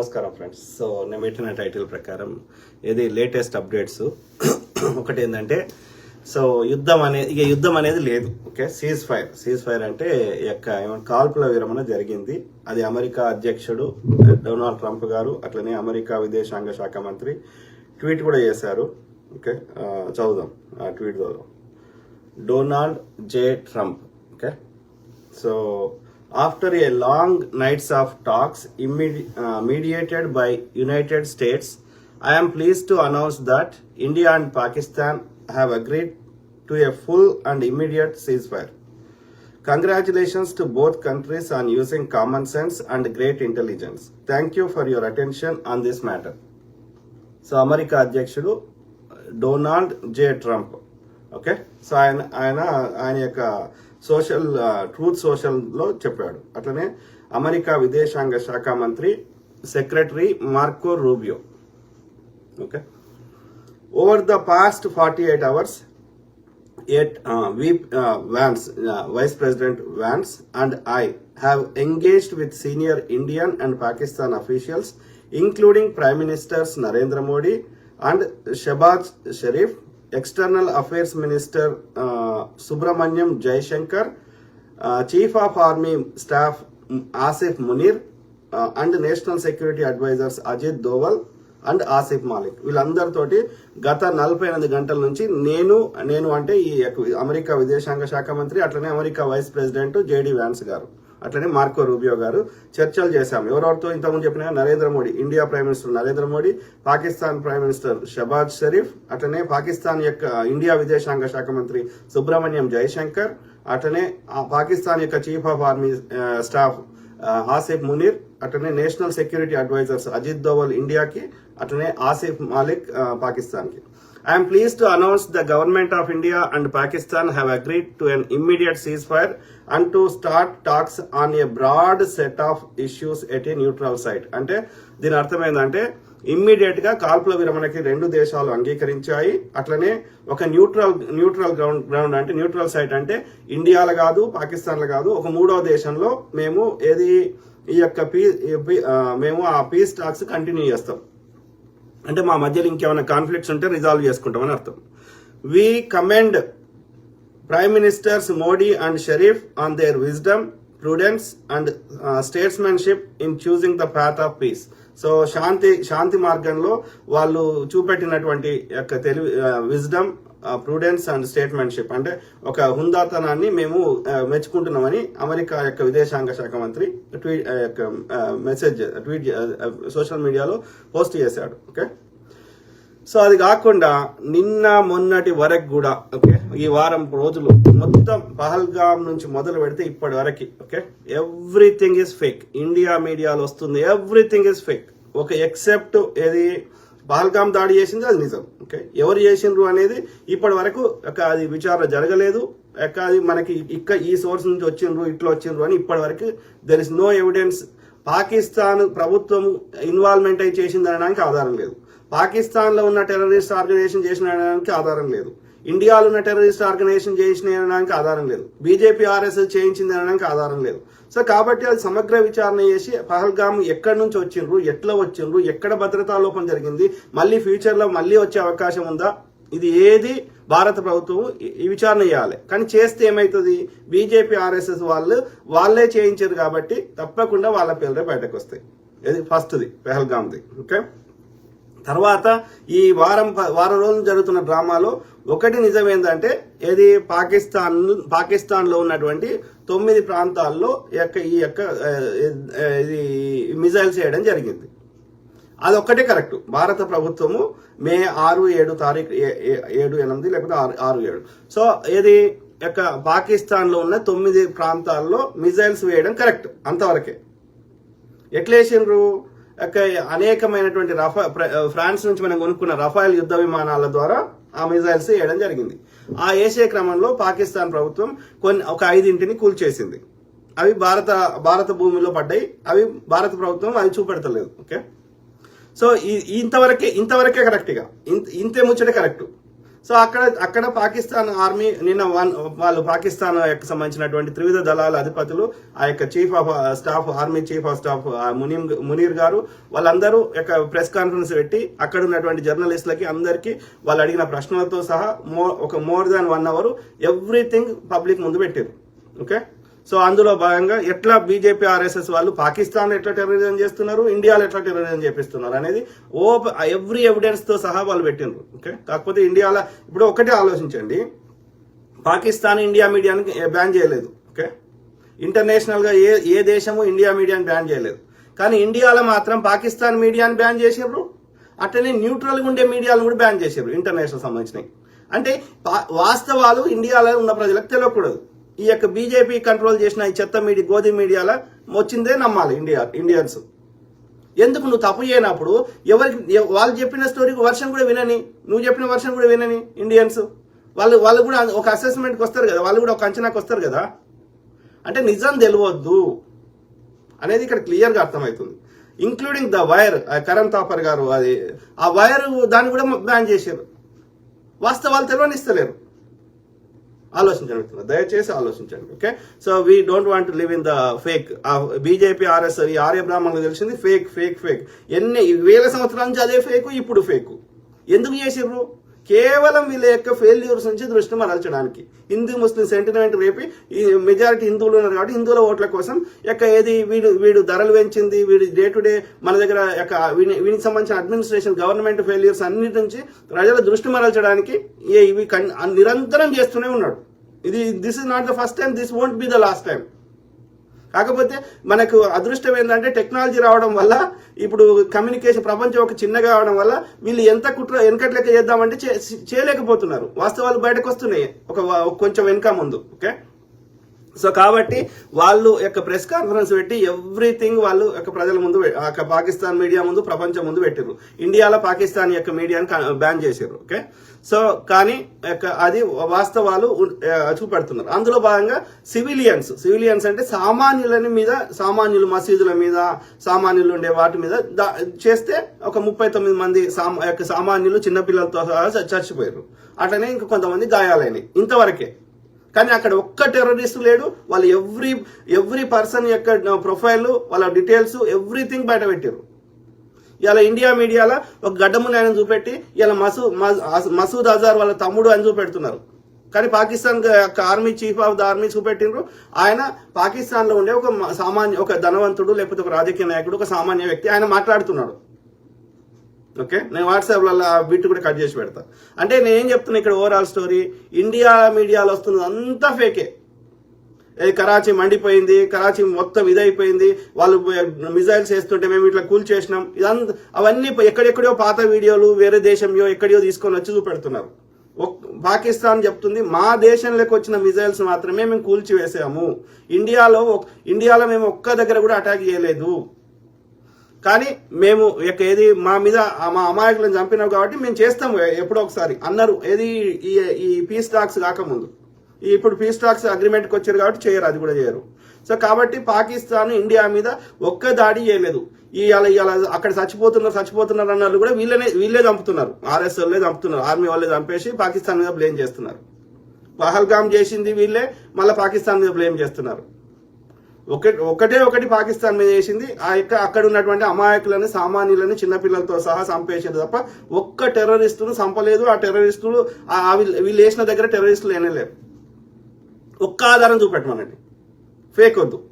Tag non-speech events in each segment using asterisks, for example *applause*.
నమస్కారం friends. So నేను పెట్టిన టైటిల్ ప్రకారం ఇది లేటెస్ట్ అప్డేట్స్? *coughs* ఒకటి ఏంటంటే సో యుద్ధం అనేది ఇక యుద్ధం అనేది లేదు okay? Cease fire cease fire అంటే యొక్క కాల్పుల విరమణ జరిగింది. అది అమెరికా అధ్యక్షుడు డొనాల్డ్ ట్రంప్ గారు అట్లనే అమెరికా విదేశాంగ శాఖ మంత్రి ట్వీట్ కూడా చేశారు ఓకే? చదువుదాం ఆ ట్వీట్ చదువుదాం. Donald J. Trump okay? So after a long nights of talks immedi- uh, mediated by United States, I am pleased to announce that India and Pakistan have agreed to a full and immediate ceasefire. Congratulations to both countries on using common sense and great intelligence. Thank you for your attention on this matter. So America అధ్యక్షుడు Donald J Trump okay so ఆయన ఆయన ఆయన యొక్క social truth సోషల్లో చెప్పాడు. అట్లనే America విదేశాంగ శాఖ మంత్రి secretary Marco Rubio. Okay. Over the past forty eight hours at we Vance vice president Vance and I have engage with senior Indian and Pakistan officials including prime ministers Narendra Modi and Shahbaz Sharif external affairs minister Subrahmanyam Jaishankar chief of army staff Asif Munir and national security advisors Ajit Doval and Asif Malik వీళ్ళందరితోటి గత నలభై ఎనిమిది గంటల నుంచి నేను నేను అంటే ఈ America విదేశాంగ శాఖ మంత్రి అట్లనే America vice president JD Vance garu. అట్లనే మార్కో రూబియో గారు చర్చలు చేశాం ఎవరెవరితో ఇంతకుముందు చెప్పిన Narendra Modi India prime minister Narendra Modi Pakistan prime minister Shahbaz Sharif అట్లనే పాకిస్తాన్ యొక్క ఇండియా విదేశాంగ శాఖ మంత్రి సుబ్రహ్మణ్యం జయశంకర్ అట్లనే ఆ పాకిస్తాన్ యొక్క chief of army staff Asif Munir అట్లనే national security advisors Ajit Doval ఇండియాకి అట్లనే ఆసిఫ్ మాలిక్ పాకిస్తాన్కి. I please to announce the government of India and Pakistan Pakistan agreed to to an cease fire and to start talks on a broad set of issues at a neutral site అంటే దీని అర్థం ఏంటంటే ఇమ్మీడియట్గా కాల్పుల విరమణకి రెండు దేశాలు అంగీకరించాయి. అట్లనే ఒక న్యూట్రల్ న్యూట్రల్ గ్రౌండ్ గ్రౌండ్ అంటే న్యూట్రల్ సైట్ అంటే ఇండియాలో కాదు పాకిస్తాన్లో కాదు ఒక మూడవ దేశంలో మేము ఏది ఈ యొక్క పీ ఈ మేము ఆ పీస్ టాక్స్ కంటిన్యూ చేస్తాం. అంటే మా మధ్యలో ఇంకేమైనా కాన్ఫ్లిక్ట్స్ ఉంటే రిజాల్వ్ చేసుకుంటామని అర్థం. We commend prime ministers Modi and Sharif on their wisdom prudence and statesmanship in choosing the path of peace so శాంతి శాంతి మార్గంలో వాళ్ళు చూపెట్టినటువంటి యొక్క తెలివి uh, wisdom prudence and statesmanship అంటే ఒక హుందాతనాన్ని మేము మెచ్చుకుంటున్నామని అమెరికా యొక్క విదేశాంగ శాఖ మంత్రి ట్వీట్ యొక్క మెసేజ్ ట్వీట్ సోషల్ మీడియాలో పోస్ట్ చేశాడు. ఓకే సో అది కాకుండా నిన్న మొన్నటి వరకు కూడా ఓకే ఈ వారం రోజులు మొత్తం పహల్గాం నుంచి మొదలు పెడితే ఇప్పటి వరకు okay everything is fake India మీడియాలో వస్తుంది. ఎవ్రీథింగ్ ఇస్ ఫేక్ ఒక ఎక్సెప్ట్ ఏది పహల్గామ్ దాడి చేసింది అది నిజం. ఓకే? ఎవరు చేసిండ్రు అనేది ఇప్పటి వరకు అది విచారణ జరగలేదు. ఎక్క అది మనకి ఇక్క ఈ సోర్స్ నుంచి వచ్చిండ్రు ఇట్లా వచ్చిండ్రు అని ఇప్పటి వరకు there is no evidence Pakistan ప్రభుత్వం ఇన్వాల్వ్మెంట్ అయి చేసింది అనడానికి ఆధారం లేదు. పాకిస్తాన్లో ఉన్న టెర్రరిస్ట్ ఆర్గనైజేషన్ చేసిన అనడానికి ఆధారం లేదు. ఇండియాలో ఉన్న టెర్రరిస్ట్ ఆర్గనైజేషన్ చేసిన అనడానికి ఆధారం లేదు. బీజేపీ ఆర్ఎస్ఎస్ చేయించింది అనడానికి ఆధారం లేదు. సో కాబట్టి అది సమగ్ర విచారణ చేసి పహల్గామ్ ఎక్కడి నుంచి వచ్చిండ్రు ఎట్లా వచ్చిండ్రు ఎక్కడ భద్రతా లోపం జరిగింది మళ్ళీ ఫ్యూచర్లో మళ్ళీ వచ్చే అవకాశం ఉందా? ఇది ఏది? భారత ప్రభుత్వం ఈ- ఈ విచారణ చేయాలి. కానీ చేస్తే ఏమవుతుంది బీజేపీ ఆర్ఎస్ఎస్ వాళ్ళు వాళ్ళే చేయించారు కాబట్టి తప్పకుండా వాళ్ళ పేర్లే బయటకు వస్తాయి ఇది ఫస్ట్ది పెహల్గామ్ది. ఓకే? తర్వాత ఈ వారం ప- వారం రోజులు జరుగుతున్న డ్రామాలో ఒకటి నిజం ఏంటంటే ఏది పాకిస్తాన్ పాకిస్తాన్లో ఉన్నటువంటి తొమ్మిది ప్రాంతాల్లో ఈ యొక్క ఈ యొక్క ఇది మిజైల్స్ వేయడం జరిగింది. అదొక్కటే కరెక్ట్. భారత ప్రభుత్వము మే ఆరు ఏడు తారీఖు ఏ- ఏడు ఎనిమిది లేకపోతే ఆరు ఆరు ఏడు. సో ఏది యొక్క పాకిస్తాన్లో ఉన్న తొమ్మిది ప్రాంతాల్లో మిజైల్స్ వేయడం కరెక్ట్ అంతవరకే. ఎట్లేసిండ్రు? అనేకమైనటువంటి రఫా ఫ్రాన్స్ నుంచి మనం కొనుక్కున్న రఫాయల్ యుద్ధ విమానాల ద్వారా ఆ మిజైల్స్ వేయడం జరిగింది. ఆ ఏసే క్రమంలో పాకిస్తాన్ ప్రభుత్వం కొన్ని ఒక ఐదింటిని కూల్చేసింది. అవి భారత భారత భూమిలో పడ్డాయి. అవి భారత ప్రభుత్వం అవి చూపెడతలేదు. ఓకే? సో ఈ- ఇంతవరకే ఇంతవరకే కరెక్ట్ ఇక. ఇంత- ఇంతే ముచ్చటే కరెక్ట్. సో అక్కడ అక్కడ పాకిస్తాన్ ఆర్మీ నిన్న వన్ వాళ్ళు పాకిస్తాన్ యొక్క సంబంధించినటువంటి త్రివిధ దళాల అధిపతులు ఆ యొక్క chief of staff army chief of staff ఆ మునీం మునీర్ గారు వాళ్ళందరూ యొక్క ప్రెస్ కాన్ఫరెన్స్ పెట్టి అక్కడ ఉన్నటువంటి జర్నలిస్టులకి అందరికీ వాళ్ళు అడిగిన ప్రశ్నలతో సహా మో ఒక more than one hour everything public ముందు పెట్టారు. ఓకే? సో అందులో భాగంగా ఎట్లా బీజేపీ ఆర్ఎస్ఎస్ వాళ్ళు పాకిస్తాన్ ఎట్లా టెర్రరిజం చేస్తున్నారు ఇండియాలో ఎట్లా టెర్రరిజం చేపిస్తున్నారు అనేది ఓ ఎవ్రీ ఎవిడెన్స్తో సహా వాళ్ళు పెట్టిండ్రు ఓకే? కాకపోతే ఇండియాలో ఇప్పుడు ఒకటే ఆలోచించండి. పాకిస్తాన్ ఇండియా మీడియాని బ్యాన్ చేయలేదు ఓకే? ఇంటర్నేషనల్గా ఏ ఏ దేశము ఇండియా మీడియాని బ్యాన్ చేయలేదు. కానీ ఇండియాలో మాత్రం పాకిస్తాన్ మీడియాని బ్యాన్ చేసిర్రు. అట్లనే న్యూట్రల్గా ఉండే మీడియాలు కూడా బ్యాన్ చేసారు ఇంటర్నేషనల్ సంబంధించినవి. అంటే వాస్తవాలు ఇండియాలో ఉన్న ప్రజలకు తెలియకూడదు. ఈ యొక్క బీజేపీ కంట్రోల్ చేసిన ఈ చెత్త మీడియా గోధుమ మీడియాలో వచ్చిందే నమ్మాలి ఇండియా ఇండియన్స్. ఎందుకు నువ్వు తప్పు చేయనప్పుడు ఎవరికి వాళ్ళు చెప్పిన స్టోరీకి వర్షం కూడా వినని నువ్వు చెప్పిన వర్షం కూడా వినని ఇండియన్స్. వాళ్ళు వాళ్ళు కూడా ఒక అసెస్మెంట్కి వస్తారు కదా వాళ్ళు కూడా ఒక అంచనాకి వస్తారు కదా. అంటే నిజం తెలియవద్దు అనేది ఇక్కడ క్లియర్గా అర్థమవుతుంది. Including the Wire Karan Thapar గారు అది ఆ వైర్ దాన్ని కూడా బ్యాన్ చేశారు. వాస్తవాలు తెలియనిస్తలేరు. ఆలోచించండి మిత్రులు. దయచేసి ఆలోచించండి okay? So we don't want live in the fake BJP RS ఈ ఆర్య బ్రాహ్మణులకు తెలిసింది ఫేక్ ఫేక్ ఫేక్ ఎన్ని వేల సంవత్సరాల నుంచి అదే ఫేక్ ఇప్పుడు ఫేక్ ఎందుకు చేసిర్రు? కేవలం వీళ్ళ యొక్క ఫెయిల్యూర్స్ నుంచి దృష్టి మరల్చడానికి. హిందూ ముస్లిం సెంటిమెంట్ రేపి ఈ మెజారిటీ హిందువులు ఉన్నారు కాబట్టి హిందువుల ఓట్ల కోసం యొక్క ఏది వీడు వీడు ధరలు పెంచింది వీడి డే టు డే మన దగ్గర యొక్క వీనికి సంబంధించిన అడ్మినిస్ట్రేషన్ గవర్నమెంట్ ఫెయిల్యూర్స్ అన్నిటి నుంచి ప్రజల దృష్టి మరల్చడానికి ఏ- ఇవి కన్- నిరంతరం చేస్తూనే ఉన్నాడు. ఇది this is not the first time this won't be the last time కాకపోతే మనకు అదృష్టం ఏంటంటే టెక్నాలజీ రావడం వల్ల ఇప్పుడు కమ్యూనికేషన్ ప్రపంచం ఒక చిన్నగా అవడం వల్ల వీళ్ళు ఎంత కుట్ర వెనకట్ లెక్క చేద్దామంటే చే- చేయలేకపోతున్నారు. వాస్తవాలు బయటకు వస్తున్నాయి. ఒక ఒక కొంచెం వెనుక ముందు ఓకే? సో కాబట్టి వాళ్ళు యొక్క ప్రెస్ కాన్ఫరెన్స్ పెట్టి ఎవ్రీథింగ్ వాళ్ళు యొక్క ప్రజల ముందు ఆ పాకిస్తాన్ మీడియా ముందు ప్రపంచం ముందు పెట్టారు ఇండియాలో పాకిస్తాన్ యొక్క మీడియాని బ్యాన్ చేశారు ఓకే? సో కానీ అది వాస్తవాలు చూపెడుతున్నారు. అందులో భాగంగా సివిలియన్స్ సివిలియన్స్ అంటే సామాన్యులని మీద సామాన్యులు మసీదుల మీద సామాన్యులు ఉండే వాటి మీద దా- చేస్తే ఒక ముప్పై తొమ్మిది మంది సామా యొక్క సామాన్యులు చిన్నపిల్లలతో సహా చ- చచ్చిపోయారు అట్లనే ఇంకా కొంతమంది గాయాలైనవి ఇంతవరకే కానీ అక్కడ ఒక్క టెర్రరిస్ట్ లేడు. వాళ్ళు ఎవ్రీ ఎవ్రీ పర్సన్ యొక్క ప్రొఫైల్ వాళ్ళ డీటెయిల్స్ ఎవ్రీథింగ్ బయట పెట్టారు ఇలా ఇండియా మీడియాలో ఒక గడ్డముని ఆయన చూపెట్టి ఇలా మసూ మస్- మసూద్ అజార్ వాళ్ళ తమ్ముడు అని చూపెడుతున్నారు. కానీ పాకిస్తాన్ యొక్క army chief of the army చూపెట్టిండ్రు. ఆయన పాకిస్తాన్లో ఉండే ఒక సామాన్య ఒక ధనవంతుడు లేకపోతే ఒక రాజకీయ నాయకుడు ఒక సామాన్య వ్యక్తి. ఆయన మాట్లాడుతున్నాడు. ఓకే? నేను వాట్సాప్లలో ఆ బిట్ కూడా కట్ చేసి పెడతా. అంటే నేను ఏం చెప్తున్నా ఇక్కడ ఓవరాల్ స్టోరీ ఇండియా మీడియాలో వస్తున్నది అంతా ఫేకే కరాచీ మండిపోయింది కరాచీ మొత్తం ఇదైపోయింది వాళ్ళు మిజైల్స్ వేస్తుంటే మేము ఇట్లా కూల్ చేసినాం. ఇదంతా అవన్నీ ఎక్కడెక్కడో పాత వీడియోలు వేరే దేశంలో ఎక్కడో తీసుకొని వచ్చి చూపెడుతున్నారు. పాకిస్తాన్ చెప్తుంది మా దేశంలోకి వచ్చిన మిజైల్స్ మాత్రమే మేము కూల్చి వేసాము ఇండియాలో ఇండియాలో మేము ఒక్క దగ్గర కూడా అటాక్ చేయలేదు. కానీ మేము యొక్క ఏది మా మీద మా అమాయకులను చంపినాం కాబట్టి మేము చేస్తాం ఎప్పుడో ఒకసారి. అన్నారు. ఏది ఈ ఈ పీస్ టాక్స్ కాకముందు. ఇప్పుడు పీస్ టాక్స్ అగ్రిమెంట్కి వచ్చారు కాబట్టి చేయరు అది కూడా చేయరు. సో కాబట్టి పాకిస్తాన్ ఇండియా మీద ఒక్క దాడి చేయలేదు. ఇవాళ ఇవాళ అక్కడ చచ్చిపోతున్నారు చచ్చిపోతున్నారు అన్నారు కూడా వీళ్ళనే వీళ్ళే చంపుతున్నారు. ఆర్ఎస్ వాళ్ళే చంపుతున్నారు. ఆర్మీ వాళ్ళే చంపేసి పాకిస్తాన్ మీద బ్లేమ్ చేస్తున్నారు. పహల్గామ్ చేసింది వీళ్ళే మళ్ళీ పాకిస్తాన్ మీద బ్లేమ్ చేస్తున్నారు. ఒకటి ఒకటే ఒకటి పాకిస్తాన్ మీద చేసింది. ఆ యొక్క అక్కడ ఉన్నటువంటి అమాయకులను సామాన్యులను చిన్నపిల్లలతో సహా చంపేసింది తప్ప ఒక్క టెర్రరిస్టును సంపలేదు ఆ టెర్రరిస్టులు ఆ- వీళ్ళు వీళ్ళు వేసిన దగ్గర టెర్రరిస్టులు లేనేలేరు ఒక్క ఆధారం చూపెట్టమనండి. ఫేక్ వద్దు.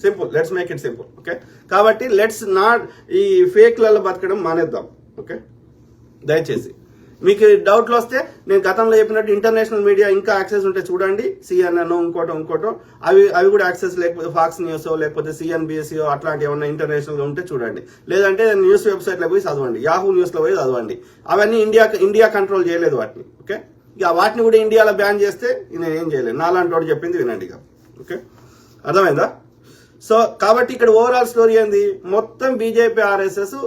Simple let's make it simple okay కాబట్టి లెట్స్ నాట్ ఈ ఫేక్లలో బతకడం మానేద్దాం. ఓకే దయచేసి. మీకు డౌట్లు వస్తే నేను గతంలో చెప్పినట్టు ఇంటర్నేషనల్ మీడియా ఇంకా యాక్సెస్ ఉంటే చూడండి. సిఎన్ఎన్ ఇంకోటో ఇంకోటో. అవి అవి కూడా యాక్సెస్ లేకపోతే ఫాక్స్ న్యూస్ లేకపోతే సిఎన్బిఎస్సి అట్లాంటి ఏమన్నా ఇంటర్నేషనల్ ఉంటే చూడండి. లేదంటే న్యూస్ వెబ్సైట్లో పోయి చదవండి. యాహూ న్యూస్లో పోయి చదవండి. అవన్నీ ఇండియా ఇండియా కంట్రోల్ చేయలేదు వాటిని. ఓకే? ఇక వాటిని కూడా ఇండియాలో బ్యాన్ చేస్తే నేను ఏం చేయలేదు. నాలాంటి వాడు చెప్పింది వినండి ఇక. ఓకే? అర్థమైందా? సో కాబట్టి ఇక్కడ ఓవరాల్ స్టోరీ ఏంది? మొత్తం బీజేపీ ఆర్ఎస్ఎస్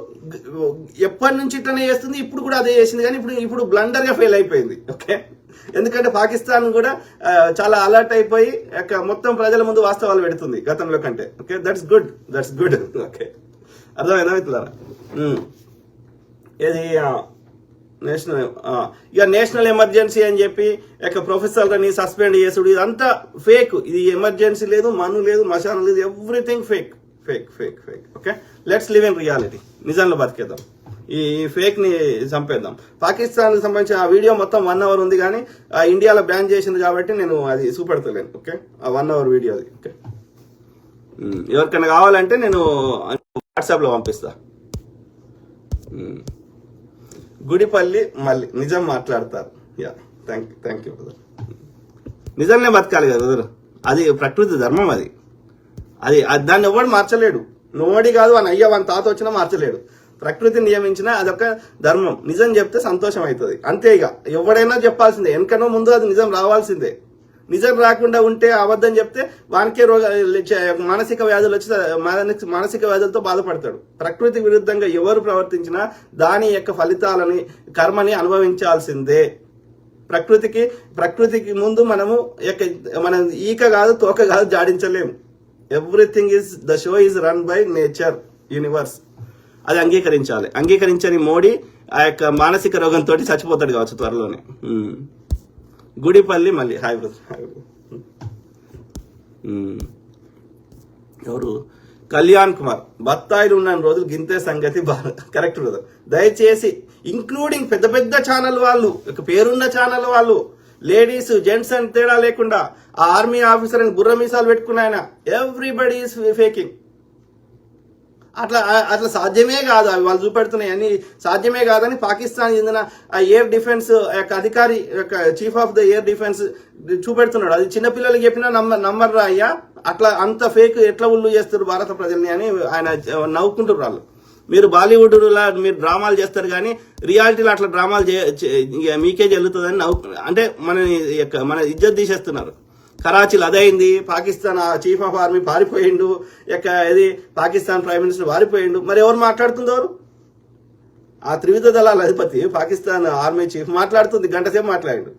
ఎప్పటి నుంచి ఇట్లనే చేస్తుంది ఇప్పుడు కూడా అదే చేసింది. కానీ ఇప్పుడు ఇప్పుడు బ్లండర్గా ఫెయిల్ అయిపోయింది. ఓకే ఎందుకంటే పాకిస్తాన్ కూడా చాలా అలర్ట్ అయిపోయి మొత్తం ప్రజల ముందు వాస్తవాలు పెడుతుంది గతంలో కంటే. Okay that's good that's good okay అర్థమైందా మిత్రులారా? ఏది నేషనల్ ఇక నేషనల్ ఎమర్జెన్సీ అని చెప్పి ఇక ప్రొఫెసర్లని సస్పెండ్ చేసుడు ఇదంతా ఫేక్ ఇది ఎమర్జెన్సీ లేదు మను లేదు మశానం లేదు everything fake fake fake fake okay let's live in reality నిజంలో బతికేద్దాం. ఈ ఫేక్ని చంపేద్దాం. పాకిస్తాన్కి సంబంధించిన ఆ వీడియో మొత్తం వన్ అవర్ ఉంది కానీ ఆ ఇండియాలో బ్యాన్ చేసింది కాబట్టి నేను అది చూపెడతలేను. ఓకే ఆ వన్ అవర్ వీడియో అది. ఓకే ఎవరికైనా కావాలంటే నేను వాట్సాప్లో పంపిస్తా. గుడిపల్లి మళ్ళీ నిజం మాట్లాడతారు. Yeah thank you thank you brother నిజంగా బతకాలి కదా బ్రదర్ అది ప్రకృతి ధర్మం అది. అది అది దాన్ని ఎవడు మార్చలేడు. నోడి కాదు అని అయ్య వాళ్ళ తాత వచ్చినా మార్చలేడు. ప్రకృతి నియమించిన అదొక ధర్మం. నిజం చెప్తే సంతోషం అవుతుంది. అంతే ఇక. ఎవడైనా చెప్పాల్సిందే. వెనకనో ముందు అది నిజం రావాల్సిందే. నిజం రాకుండా ఉంటే అబద్ధం చెప్తే వానికే రోగ మానసిక వ్యాధులు వచ్చి మానసిక- మానసిక వ్యాధులతో బాధపడతాడు. ప్రకృతి విరుద్ధంగా ఎవరు ప్రవర్తించినా దాని యొక్క ఫలితాలని కర్మని అనుభవించాల్సిందే. ప్రకృతికి ప్రకృతికి ముందు మనము యొక్క మనం ఈక కాదు తోక కాదు జాడించలేము. Everything is the show is run by nature universe అది అంగీకరించాలి. అంగీకరించని మోడీ ఆ యొక్క మానసిక రోగంతో చచ్చిపోతాడు కావచ్చు త్వరలోనే. Hmm. గుడిపల్లి మళ్ళీ హాయ్ బ్రదర్ హాయ్ ఎవరు? కళ్యాణ్ కుమార్. బత్తాయిలు ఉన్న రోజులు గింతే సంగతి కరెక్ట్ బ్రదర్. దయచేసి ఇంక్లూడింగ్ పెద్ద పెద్ద ఛానల్ వాళ్ళు ఒక పేరున్న ఛానల్ వాళ్ళు లేడీస్ జెంట్స్ అని తేడా లేకుండా ఆ ఆర్మీ ఆఫీసర్ అని బుర్ర మీసాలు పెట్టుకున్న ఎవ్రీబడి ఈస్ ఫేకింగ్ అట్లా అట్లా సాధ్యమే కాదు. అవి వాళ్ళు చూపెడుతున్నాయి అన్ని సాధ్యమే కాదని పాకిస్తాన్ చెందిన ఆ ఎయిర్ డిఫెన్స్ యొక్క అధికారి యొక్క chief of the air defence చూపెడుతున్నాడు. అది చిన్నపిల్లలు చెప్పినా నమ్మ నమ్మర్రా అయ్యా అట్లా అంత ఫేక్ ఎట్లా ఉల్లు చేస్తారు భారత ప్రజల్ని అని ఆయన నవ్వుకుంటారు వాళ్ళు. మీరు బాలీవుడ్ లా మీరు డ్రామాలు చేస్తారు కానీ రియాలిటీలో అట్లా డ్రామాలు చే- చే- ఇక మీకే చెల్లుతుందని నవ్వు అంటే మన యొక్క మన ఇజ్జత్ తీసేస్తున్నారు. కరాచీలో అదైంది పాకిస్తాన్ ఆ చీఫ్ ఆఫ్ ఆర్మీ పారిపోయిండు ఇక ఇది పాకిస్తాన్ ప్రైమ్ మినిస్టర్ పారిపోయిండు. మరి ఎవరు మాట్లాడుతున్నారు ఆ త్రివిధ దళాల అధిపతి పాకిస్తాన్ ఆర్మీ చీఫ్ మాట్లాడుతుంది గంట సేపు మాట్లాడిండు.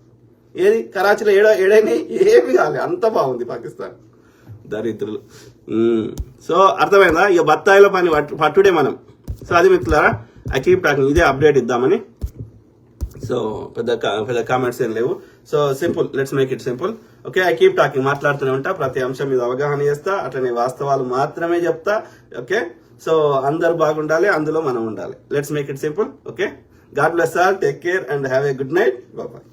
ఏది? కరాచీలో ఏడో ఏడైనా ఏమి కాలే అంత బాగుంది పాకిస్తాన్. దరిద్రులు. సో అర్థమైందా? ఇక బత్తాయిలో పని పట్టు- పట్టుడే మనం. సో అది మిత్రులారా ఐ కీప్ టాకింగ్ ఇదే అప్డేట్ ఇద్దామని. సో పెద్ద కా- పెద్ద కామెంట్స్ ఏం లేవు. So simple let's make it simple okay I keep talking మాట్లాడుతూనే ఉంటా. ప్రతి అంశం మీద అవగాహన చేస్తా. అట్లనే వాస్తవాలు మాత్రమే చెప్తా. ఓకే సో అందరు బాగుండాలి. అందులో మనం ఉండాలి. Let's make it simple okay God bless all take care and have a good night బాబాయ్